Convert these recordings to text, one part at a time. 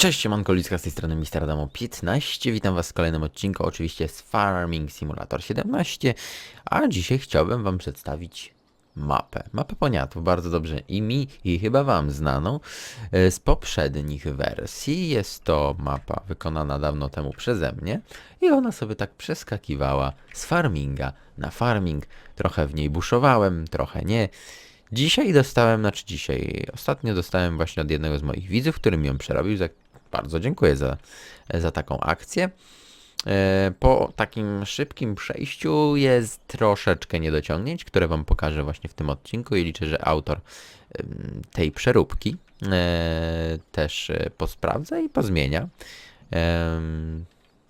Cześć, siemanko, Liska z tej strony Mister Adamo 15. Witam was w kolejnym odcinku, oczywiście z Farming Simulator 17. A dzisiaj chciałbym wam przedstawić mapę. Mapę poniatów, bardzo dobrze i mi, i chyba wam znaną e, z poprzednich wersji. Jest to mapa wykonana dawno temu przeze mnie i ona sobie tak przeskakiwała z farminga na farming. Trochę w niej buszowałem, trochę nie. Dzisiaj dostałem, znaczy dzisiaj, ostatnio dostałem właśnie od jednego z moich widzów, który mi ją przerobił. Bardzo dziękuję za, za taką akcję. E, Po takim szybkim przejściu jest troszeczkę niedociągnięć, które Wam pokażę właśnie w tym odcinku i liczę, że autor tej przeróbki e, też e, posprawdza i pozmienia.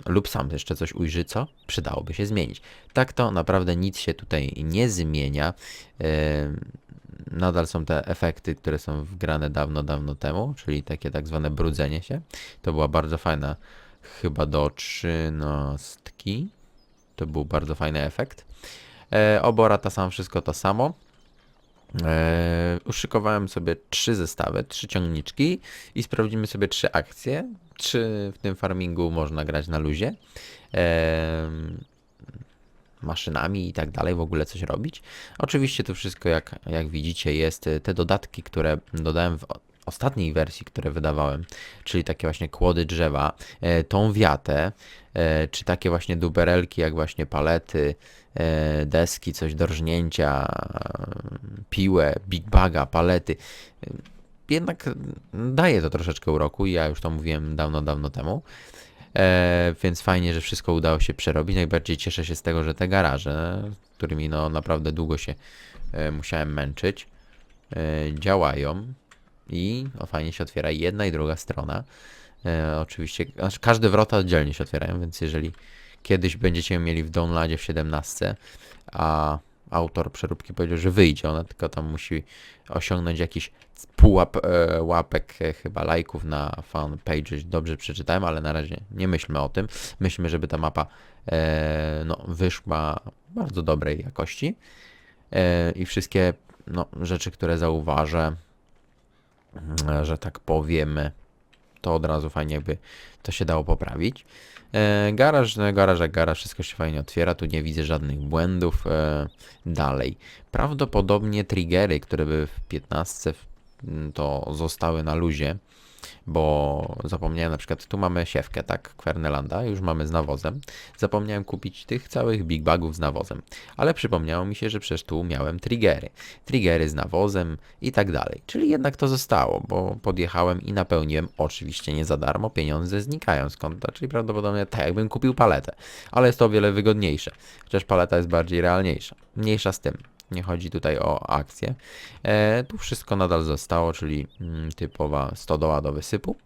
Lub sam jeszcze coś ujrzy, co przydałoby się zmienić. Tak to naprawdę nic się tutaj nie zmienia. Nadal są te efekty, które są wgrane dawno, dawno temu, czyli takie tak zwane brudzenie się. To była bardzo fajna, chyba do trzynastki. To był bardzo fajny efekt. E, obora ta sama, wszystko to samo. E, uszykowałem sobie trzy zestawy, trzy ciągniczki i sprawdzimy sobie trzy akcje. Czy w tym farmingu można grać na luzie. E, maszynami i tak dalej, w ogóle coś robić. Oczywiście to wszystko, jak, jak widzicie, jest y, te dodatki, które dodałem w ostatniej wersji, które wydawałem, czyli takie właśnie kłody drzewa, e, tą wiatę, e, czy takie właśnie duberelki, jak właśnie palety, deski, coś do rżnięcia, piłę, big baga, palety. Jednak daje to troszeczkę uroku ja już to mówiłem dawno, dawno temu. E, więc fajnie, że wszystko udało się przerobić. Najbardziej cieszę się z tego, że te garaże, którymi no naprawdę długo się e, musiałem męczyć, e, działają i o, fajnie się otwiera jedna i druga strona. E, oczywiście, znaczy każde wrota oddzielnie się otwierają, więc jeżeli kiedyś będziecie mieli w downloadzie w 17, a autor przeróbki powiedział, że wyjdzie, ona tylko tam musi osiągnąć jakiś pułap e, łapek, e, chyba lajków na fanpage, dobrze przeczytałem, ale na razie nie myślmy o tym. Myślmy, żeby ta mapa e, no, wyszła bardzo dobrej jakości e, i wszystkie no, rzeczy, które zauważę, mm, że tak powiem, to od razu fajnie jakby to się dało poprawić. E, garaż, no garaż jak garaż, wszystko się fajnie otwiera, tu nie widzę żadnych błędów. E, dalej. Prawdopodobnie triggery, które były w 15 w- m, to zostały na luzie, bo zapomniałem na przykład, tu mamy siewkę, tak, Kwernelanda, już mamy z nawozem. Zapomniałem kupić tych całych big bagów z nawozem, ale przypomniało mi się, że przecież tu miałem triggery. Triggery z nawozem i tak dalej. Czyli jednak to zostało, bo podjechałem i napełniłem, oczywiście nie za darmo, pieniądze znikają z konta, czyli prawdopodobnie tak jakbym kupił paletę, ale jest to o wiele wygodniejsze, chociaż paleta jest bardziej realniejsza. Mniejsza z tym. Nie chodzi tutaj o akcję. E, tu wszystko nadal zostało, czyli mm, typowa stodoła do wysypu.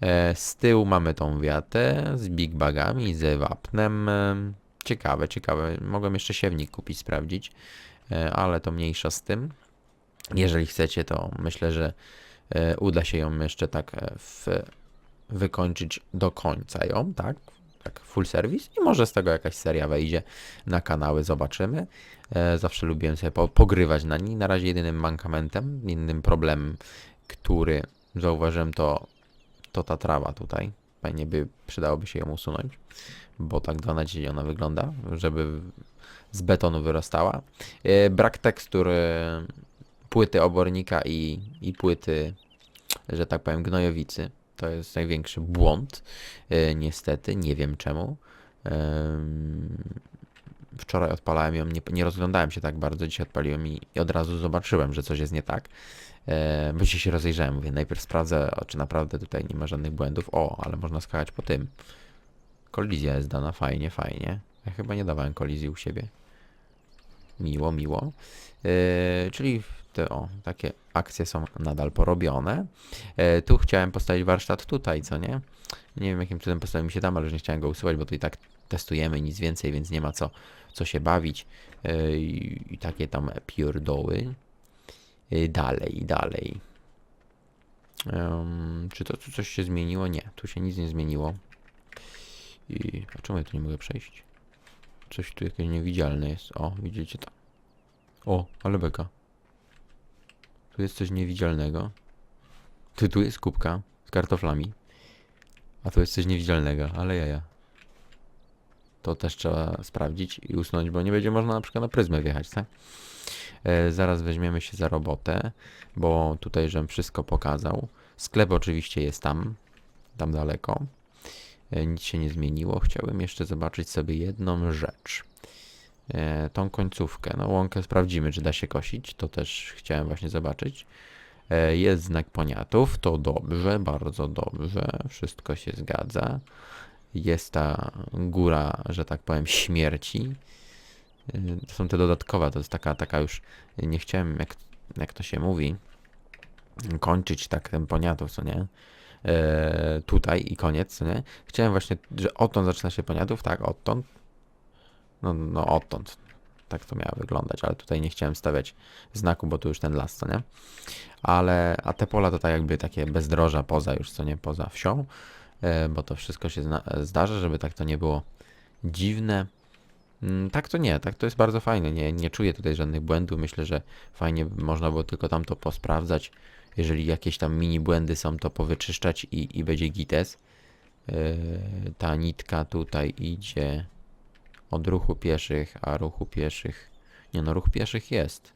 E, z tyłu mamy tą wiatę z big bagami, z wapnem. E, ciekawe, ciekawe. Mogłem jeszcze siewnik kupić, sprawdzić, e, ale to mniejsza z tym. Jeżeli chcecie, to myślę, że e, uda się ją jeszcze tak e, w, wykończyć do końca ją, tak? Tak, full service i może z tego jakaś seria wejdzie na kanały, zobaczymy. E, zawsze lubiłem sobie po, pogrywać na niej. Na razie jedynym mankamentem, innym problemem, który zauważyłem, to, to ta trawa tutaj. Fajnie by przydałoby się ją usunąć, bo tak do nadziei ona wygląda, żeby z betonu wyrastała. E, brak tekstur e, płyty obornika i, i płyty, że tak powiem, gnojowicy. To jest największy błąd, e, niestety, nie wiem czemu. Em, wczoraj odpalałem ją, nie, nie rozglądałem się tak bardzo, dzisiaj odpaliłem i, i od razu zobaczyłem, że coś jest nie tak. E, bo dzisiaj się rozejrzałem, mówię, najpierw sprawdzę, czy naprawdę tutaj nie ma żadnych błędów. O, ale można skakać po tym. Kolizja jest dana, fajnie, fajnie. Ja chyba nie dawałem kolizji u siebie. Miło, miło. E, czyli te, o, takie akcje są nadal porobione. E, tu chciałem postawić warsztat tutaj, co nie? Nie wiem jakim cudem postawił mi się tam, ale już nie chciałem go usuwać, bo to i tak testujemy nic więcej, więc nie ma co, co się bawić. E, i, takie tam pierdoły. E, dalej, dalej. Czy to tu coś się zmieniło? Nie, tu się nic nie zmieniło. I a czemu ja tu nie mogę przejść? Coś tu jakieś niewidzialne jest. O, widzicie to? O, ale beka. Tu jest coś niewidzialnego. Tu, tu jest kubka z kartoflami. A tu jest coś niewidzialnego, ale jaja. To też trzeba sprawdzić i usunąć, bo nie będzie można na przykład na pryzmę wjechać, tak? E, zaraz weźmiemy się za robotę, bo tutaj żem wszystko pokazał. Sklep oczywiście jest tam, tam daleko. E, nic się nie zmieniło. Chciałem jeszcze zobaczyć sobie jedną rzecz. E, tą końcówkę. No łąkę sprawdzimy, czy da się kosić. To też chciałem właśnie zobaczyć. E, jest znak poniatów, to dobrze, bardzo dobrze. Wszystko się zgadza. Jest ta góra, że tak powiem, śmierci. To są te dodatkowe, to jest taka, taka już, nie chciałem, jak, jak to się mówi, kończyć tak ten poniatów, co nie? E, tutaj i koniec, nie? Chciałem właśnie, że odtąd zaczyna się poniatów, tak, odtąd. No, no odtąd. Tak to miało wyglądać, ale tutaj nie chciałem stawiać znaku, bo tu już ten las, co nie? Ale, a te pola to tak jakby takie bezdroża poza już, co nie, poza wsią, e, bo to wszystko się zdarza, żeby tak to nie było dziwne. Mm, Tak to nie, tak to jest bardzo fajne. Nie, nie czuję tutaj żadnych błędów. Myślę, że fajnie można było tylko tam to posprawdzać. Jeżeli jakieś tam mini błędy są, to powyczyszczać i, i będzie gites. Yy, ta nitka tutaj idzie od ruchu pieszych, a ruchu pieszych. Nie no, ruch pieszych jest.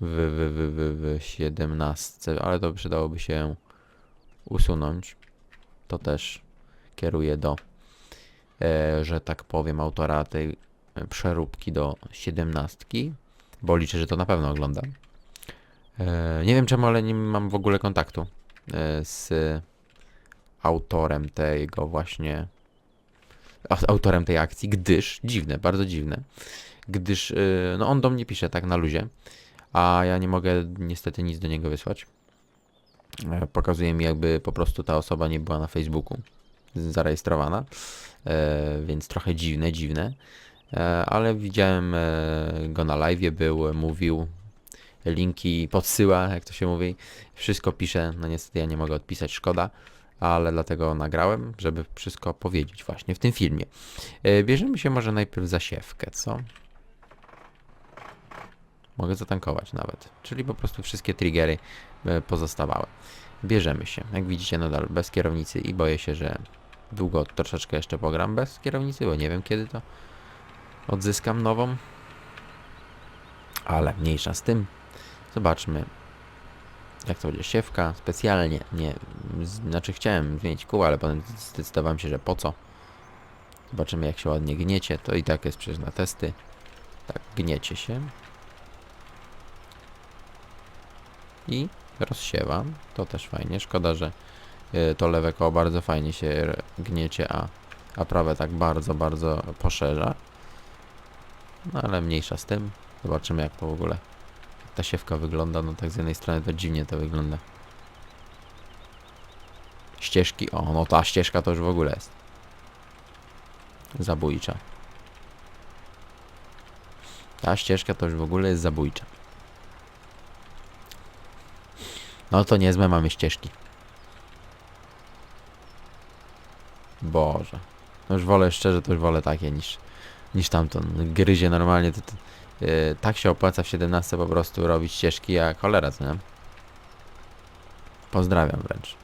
W, w, w, w, w 17, ale to przydałoby się usunąć. To też kieruje do e, że tak powiem, autora tej e, przeróbki do siedemnastki, bo liczę, że to na pewno oglądam. E, nie wiem czemu, ale nie mam w ogóle kontaktu e, z autorem tego właśnie, autorem tej akcji, gdyż, dziwne, bardzo dziwne, gdyż, e, no on do mnie pisze tak na luzie, a ja nie mogę niestety nic do niego wysłać. Pokazuje mi jakby po prostu ta osoba nie była na Facebooku zarejestrowana więc trochę dziwne, dziwne. Ale widziałem go na live, był, mówił, linki podsyła, jak to się mówi. Wszystko pisze, no niestety ja nie mogę odpisać, szkoda, ale dlatego nagrałem, żeby wszystko powiedzieć właśnie w tym filmie. E, bierzemy się może najpierw za siewkę, co? Mogę zatankować nawet, czyli po prostu wszystkie triggery e, pozostawałe. Bierzemy się, jak widzicie nadal bez kierownicy i boję się, że długo troszeczkę jeszcze pogram bez kierownicy, bo nie wiem kiedy to odzyskam nową. Ale mniejsza z tym. Zobaczmy, jak to będzie siewka. Specjalnie nie, znaczy chciałem zmienić kół, ale potem zdecydowałem się, że po co. Zobaczymy jak się ładnie gniecie. To i tak jest przecież na testy. Tak, gniecie się. I rozsiewam. To też fajnie. Szkoda, że y, to lewe koło bardzo fajnie się gniecie, a, a prawe tak bardzo, bardzo poszerza. No ale mniejsza z tym. Zobaczymy jak to w ogóle ta siewka wygląda. No tak z jednej strony to dziwnie to wygląda. Ścieżki. O, no ta ścieżka to już w ogóle jest. Zabójcza. Ta ścieżka to już w ogóle jest zabójcza. No to niezłe mamy ścieżki. Boże. No już wolę szczerze, to już wolę takie niż, niż tamto. No, Gryzie normalnie. To, to, yy, tak się opłaca w 17 po prostu robić ścieżki jak cholera, nie? Pozdrawiam wręcz.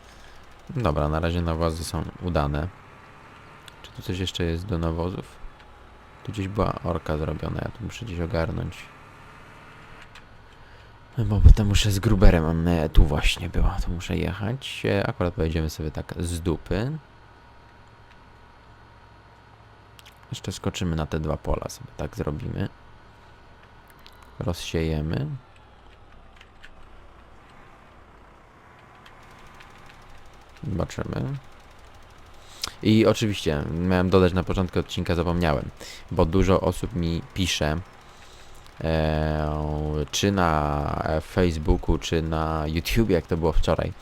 Dobra, na razie nawozy są udane. Czy tu coś jeszcze jest do nawozów? Tu gdzieś była orka zrobiona, ja tu muszę gdzieś ogarnąć. No Bo potem muszę z gruberem, e, tu właśnie była, tu muszę jechać. E, Akurat pojedziemy sobie tak z dupy. Jeszcze skoczymy na te dwa pola sobie, tak zrobimy. Rozsiejemy. Zobaczymy. I oczywiście, miałem dodać na początku odcinka, zapomniałem, bo dużo osób mi pisze, e, czy na Facebooku, czy na YouTube, jak to było wczoraj.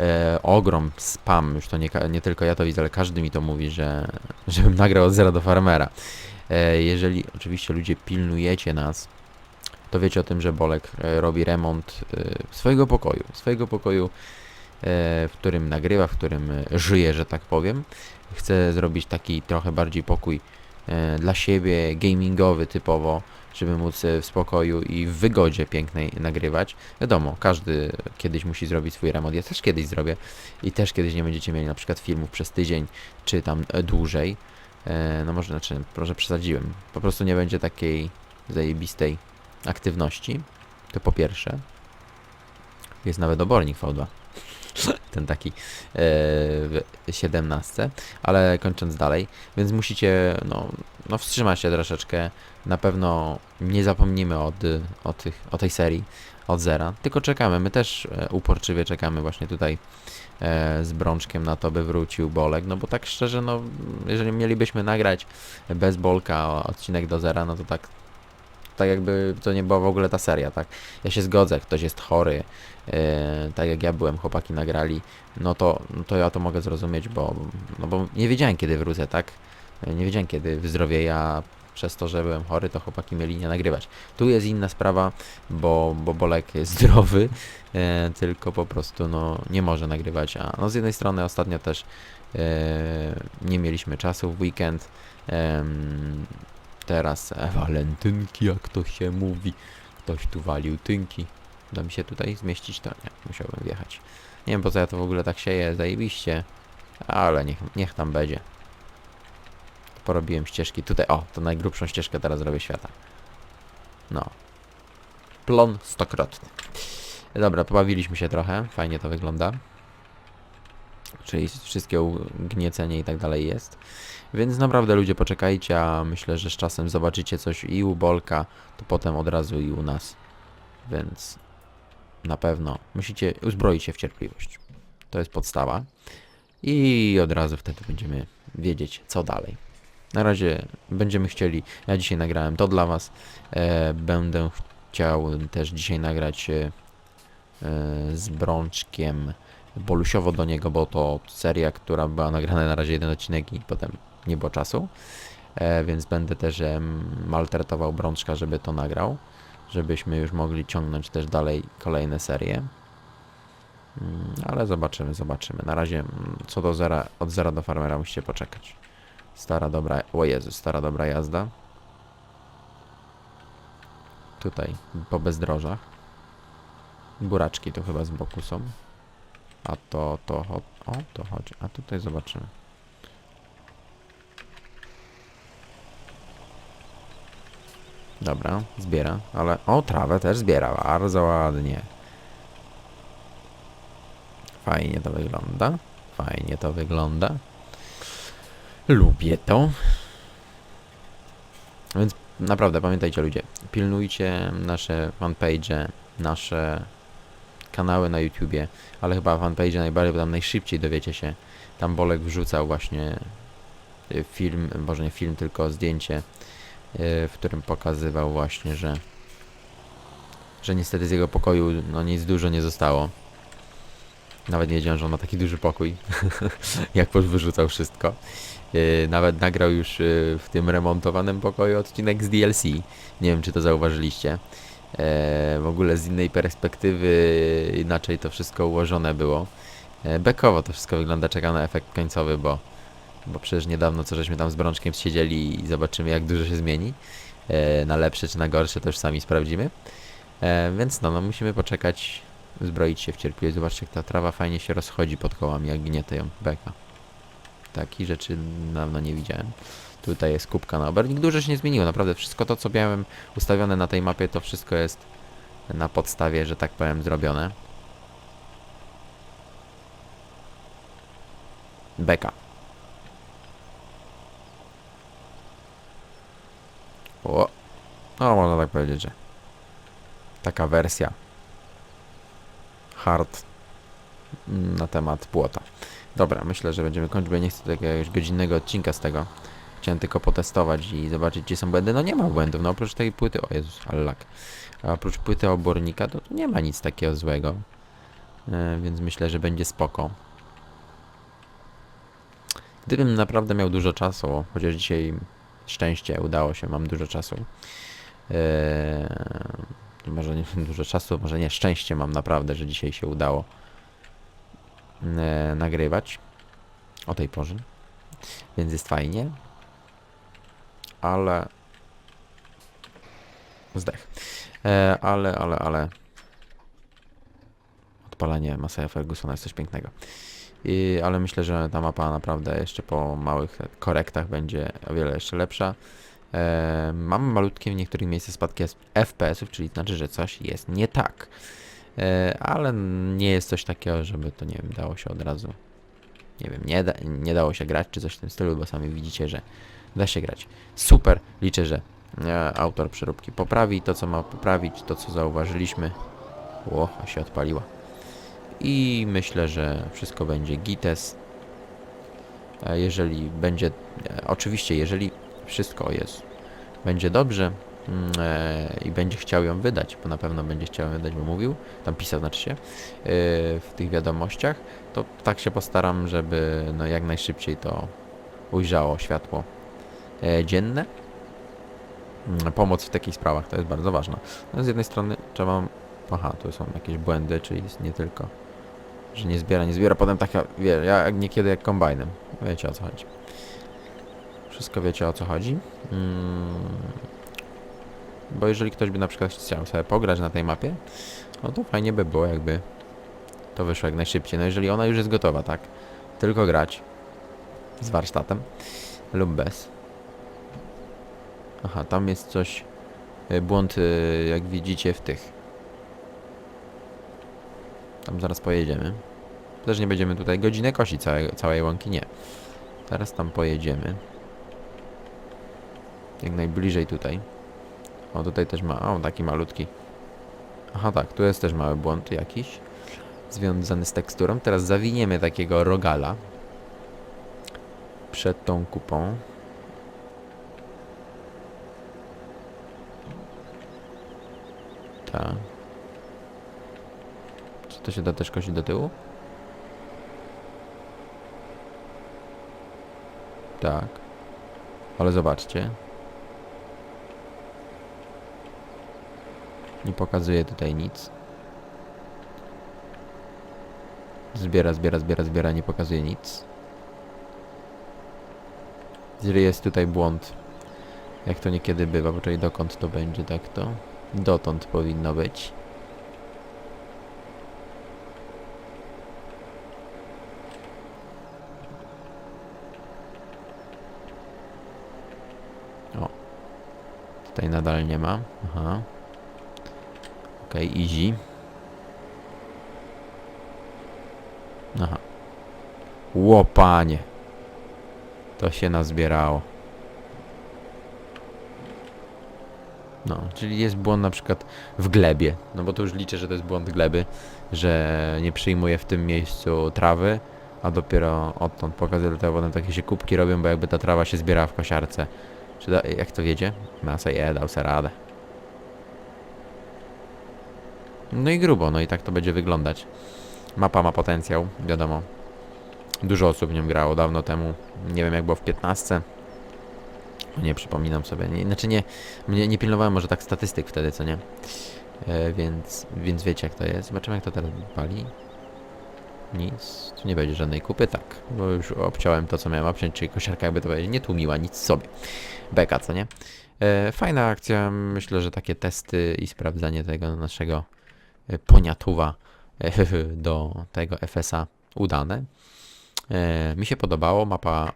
E, ogrom spam, już to nie, nie tylko ja to widzę, ale każdy mi to mówi, że żebym nagrał od zera do farmera. E, jeżeli oczywiście ludzie pilnujecie nas, to wiecie o tym, że Bolek e, robi remont e, swojego pokoju, swojego pokoju, e, w którym nagrywa, w którym żyje, że tak powiem. Chce zrobić taki trochę bardziej pokój dla siebie, gamingowy typowo, żeby móc w spokoju i w wygodzie pięknej nagrywać. Wiadomo, każdy kiedyś musi zrobić swój remont. Ja też kiedyś zrobię i też kiedyś nie będziecie mieli na przykład filmów przez tydzień, czy tam dłużej. No może, znaczy, może przesadziłem. Po prostu nie będzie takiej zajebistej aktywności. To po pierwsze. Jest nawet obornik V2. Ten taki e, w 17. Ale kończąc dalej, więc musicie no, no wstrzymać się troszeczkę. Na pewno nie zapomnimy od, o, tych, o tej serii od zera, tylko czekamy. My też e, uporczywie czekamy właśnie tutaj e, z Brączkiem na to, by wrócił Bolek, no bo tak szczerze, no jeżeli mielibyśmy nagrać bez Bolka odcinek do zera, no to tak tak jakby to nie była w ogóle ta seria, tak? Ja się zgodzę, ktoś jest chory, e, tak jak ja byłem, chłopaki nagrali, no to, no to ja to mogę zrozumieć, bo, no bo nie wiedziałem kiedy wrócę, tak? E, Nie wiedziałem kiedy wyzdrowieję, a przez to, że byłem chory, to chłopaki mieli nie nagrywać. Tu jest inna sprawa, bo, bo Bolek jest zdrowy, e, tylko po prostu no, nie może nagrywać. A no, z jednej strony ostatnio też e, nie mieliśmy czasu w weekend. em, teraz e, walentynki, jak to się mówi. Ktoś tu walił tynki. Da mi się tutaj zmieścić? To nie, musiałbym wjechać. Nie wiem po co ja to w ogóle tak sieję, zajebiście. Ale niech, niech tam będzie. Porobiłem ścieżki tutaj. O, to najgrubszą ścieżkę teraz zrobię świata. No. Plon stokrotny. Dobra, pobawiliśmy się trochę. Fajnie to wygląda. Czyli wszystkie ugniecenie i tak dalej jest. Więc naprawdę ludzie poczekajcie, a myślę, że z czasem zobaczycie coś i u Bolka, to potem od razu i u nas. Więc na pewno musicie uzbroić się w cierpliwość. To jest podstawa. I od razu wtedy będziemy wiedzieć, co dalej. Na razie będziemy chcieli. Ja dzisiaj nagrałem to dla Was. E, będę chciał też dzisiaj nagrać e, z Brączkiem Bolusiowo do niego, bo to seria, która była nagrana na razie jeden odcinek i potem nie było czasu. E, więc będę też maltretował Brączka, żeby to nagrał. Żebyśmy już mogli ciągnąć też dalej kolejne serie. Mm, Ale zobaczymy, zobaczymy. Na razie mm, co do zera, od zera do farmera musicie poczekać. Stara dobra, o Jezu, stara dobra jazda. Tutaj, po bezdrożach. Buraczki to chyba z boku są. A to, to, cho- o, to chodzi. A tutaj zobaczymy. Dobra, zbiera, ale o, trawę też zbiera, bardzo ładnie. Fajnie to wygląda. Fajnie to wygląda. Lubię to. Więc naprawdę pamiętajcie ludzie, pilnujcie nasze fanpage, nasze kanały na YouTubie, ale chyba fanpage najbardziej, bo tam najszybciej dowiecie się. Tam Bolek wrzucał właśnie y, film, może nie film, tylko zdjęcie, y, w którym pokazywał właśnie, że że niestety z jego pokoju no nic dużo nie zostało. Nawet nie wiedziałem, że on ma taki duży pokój, jak wyrzucał wszystko. Yy, nawet nagrał już w tym remontowanym pokoju odcinek z DLC. Nie wiem, czy to zauważyliście. E, w ogóle z innej perspektywy inaczej to wszystko ułożone było. E, bekowo to wszystko wygląda, czekam na efekt końcowy, bo, bo przecież niedawno co żeśmy tam z Brączkiem siedzieli i zobaczymy jak dużo się zmieni. E, na lepsze czy na gorsze to już sami sprawdzimy. Więc no, no musimy poczekać, zbroić się w cierpliwość. Zobaczcie jak ta trawa fajnie się rozchodzi pod kołami, jak gniete ją beka. Takich rzeczy dawno nie widziałem. Tutaj jest kubka na obernik. Dużo się nie zmieniło, naprawdę. Wszystko to, co miałem ustawione na tej mapie, to wszystko jest na podstawie, że tak powiem, zrobione. Beka. O, no można tak powiedzieć, że taka wersja hard na temat płota. Dobra, myślę, że będziemy kończyć, bo nie chcę jakiegoś godzinnego odcinka z tego. Chciałem tylko potestować i zobaczyć, gdzie są błędy. No nie ma błędów, no oprócz tej płyty, o Jezus, ale lak. A oprócz płyty obornika, to tu nie ma nic takiego złego. E, więc myślę, że będzie spoko. Gdybym naprawdę miał dużo czasu, chociaż dzisiaj szczęście udało się, mam dużo czasu. Eee, może nie dużo czasu, może nie, szczęście mam naprawdę, że dzisiaj się udało e, nagrywać o tej porze. Więc jest fajnie. Ale... Zdech. E, ale, ale, ale... Odpalanie Masaja Fergusona jest coś pięknego. I, ale myślę, że ta mapa naprawdę jeszcze po małych korektach będzie o wiele jeszcze lepsza. E, mam malutkie w niektórych miejscach spadki FPS-ów, czyli znaczy, że coś jest nie tak. E, ale nie jest coś takiego, żeby to, nie wiem, dało się od razu, nie wiem, nie, da, nie dało się grać, czy coś w tym stylu, bo sami widzicie, że da się grać. Super, liczę, że e, autor przeróbki poprawi to, co ma poprawić, to, co zauważyliśmy. Ło, się odpaliła. I myślę, że wszystko będzie gites. E, Jeżeli będzie, e, oczywiście, jeżeli wszystko jest, będzie dobrze mm, i będzie chciał ją wydać, bo na pewno będzie chciał ją wydać, bo mówił, tam pisał, znaczy się, w tych wiadomościach, to tak się postaram, żeby no, jak najszybciej to ujrzało światło dzienne. Mm, Pomoc w takich sprawach to jest bardzo ważna. No, z jednej strony trzeba. Aha, tu są jakieś błędy, czyli jest nie tylko, że nie zbiera, nie zbiera. Potem taka, wie, ja niekiedy jak kombajnem. Wiecie o co chodzi. Wszystko wiecie o co chodzi. Mm, bo jeżeli ktoś by na przykład chciał sobie pograć na tej mapie, no to fajnie by było, jakby to wyszło jak najszybciej. No jeżeli ona już jest gotowa, tak? Tylko grać z warsztatem lub bez. Aha, tam jest coś, y, błąd, y, jak widzicie, w tych. Tam zaraz pojedziemy. Też nie będziemy tutaj godzinę kosić całej, całej łąki, nie. Teraz tam pojedziemy. Jak najbliżej tutaj. O, tutaj też ma, o, taki malutki. Aha, tak, tu jest też mały błąd jakiś. Związany z teksturą. Teraz zawiniemy takiego rogala. Przed tą kupą. Czy to się da też kosić do tyłu? Tak. Ale zobaczcie. Nie pokazuje tutaj nic. Zbiera, zbiera, zbiera, zbiera, nie pokazuje nic. Jeżeli jest tutaj błąd, jak to niekiedy bywa, bo czyli dokąd to będzie, tak to? Dotąd powinno być. O. Tutaj nadal nie ma. Aha. Okej, easy. Aha. Łopanie. To się nazbierało. No, czyli jest błąd na przykład w glebie. No bo to już liczę, że to jest błąd gleby, że nie przyjmuje w tym miejscu trawy, a dopiero odtąd pokazuje, dlatego potem takie się kubki robią, bo jakby ta trawa się zbiera w kosiarce. Czy da, jak to wiedzie? Masa je, dał se radę. No i grubo, no i tak to będzie wyglądać. Mapa ma potencjał, wiadomo. Dużo osób w nią grało dawno temu. Nie wiem jak było w 15. Nie przypominam sobie. Nie, znaczy nie, nie, nie pilnowałem może tak statystyk wtedy, co nie? E, więc, więc wiecie jak to jest. Zobaczymy jak to teraz pali. Nic. Tu nie będzie żadnej kupy, tak. Bo już obciąłem to, co miałem obciąć, czyli kosiarka jakby to powiedzieć, nie tłumiła nic sobie. Beka, co nie? E, fajna akcja. Myślę, że takie testy i sprawdzanie tego naszego e, poniatuwa e, do tego FSA udane. E, mi się podobało, mapa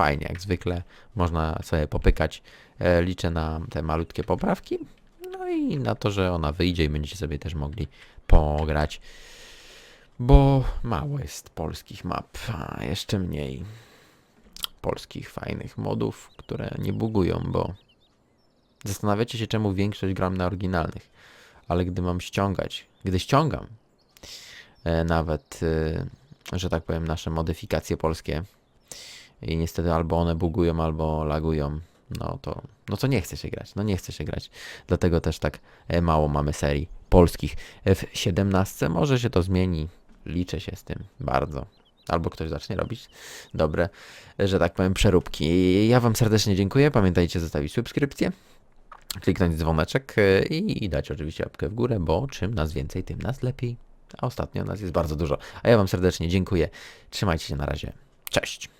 fajnie, jak zwykle. Można sobie popykać. E, liczę na te malutkie poprawki. No i na to, że ona wyjdzie i będziecie sobie też mogli pograć. Bo mało jest polskich map, a jeszcze mniej polskich fajnych modów, które nie bugują, bo zastanawiacie się, czemu większość gram na oryginalnych. Ale gdy mam ściągać, gdy ściągam e, nawet, e, że tak powiem, nasze modyfikacje polskie i niestety albo one bugują, albo lagują, no to, no to nie chce się grać, no nie chce się grać. Dlatego też tak e, mało mamy serii polskich. E, W 17 może się to zmieni, liczę się z tym bardzo. Albo ktoś zacznie robić dobre, e, że tak powiem, przeróbki. Ja Wam serdecznie dziękuję. Pamiętajcie zostawić subskrypcję, kliknąć dzwoneczek e, i, i dać oczywiście łapkę w górę, bo czym nas więcej, tym nas lepiej. A ostatnio nas jest bardzo dużo. A ja Wam serdecznie dziękuję. Trzymajcie się na razie. Cześć.